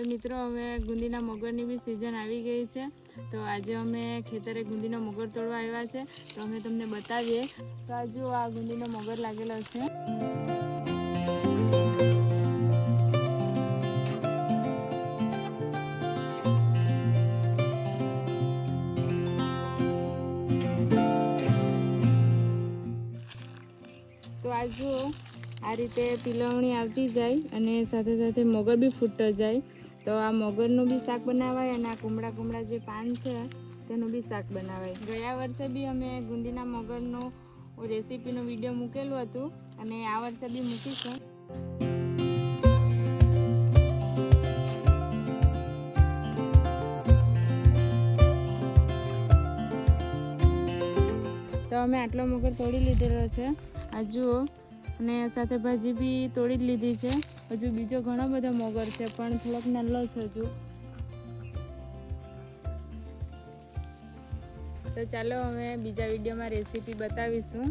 તો મિત્રો, હવે ગુંદીના મગરની બી સિઝન આવી ગઈ છે. તો આજે અમે ખેતરે ગુંદીનો મગર તોડવા આવ્યા છે. તો અમે તમને બતાવીએ તો આ જુઓ આ ગુંદીનો મગર લાગેલો છે. તો આ જુઓ આ રીતે પિલવણી આવતી જાય અને સાથે સાથે મગર બી ફૂટતો જાય. તો આ મગરનું બી શાક બનાવાય અને આ કુમળા કુમળા જે પાન છે, તેનું બી શાક બનાવાય. ગયા વર્ષે બી અમે ગુંદીના મગરનું રેસીપીનો વીડિયો મૂકેલું હતું અને આ વર્ષે બી મૂકીશું. તો અમે આટલો મગર તોડી લીધેલો છે. આ જુઓ અને સાથે ભાજી બી તોડી જ લીધી છે. હજુ બીજો ઘણો બધો મોગર છે, પણ થોડોક નાનો છે હજુ. તો ચાલો હવે બીજા વિડીયોમાં રેસીપી બતાવીશું.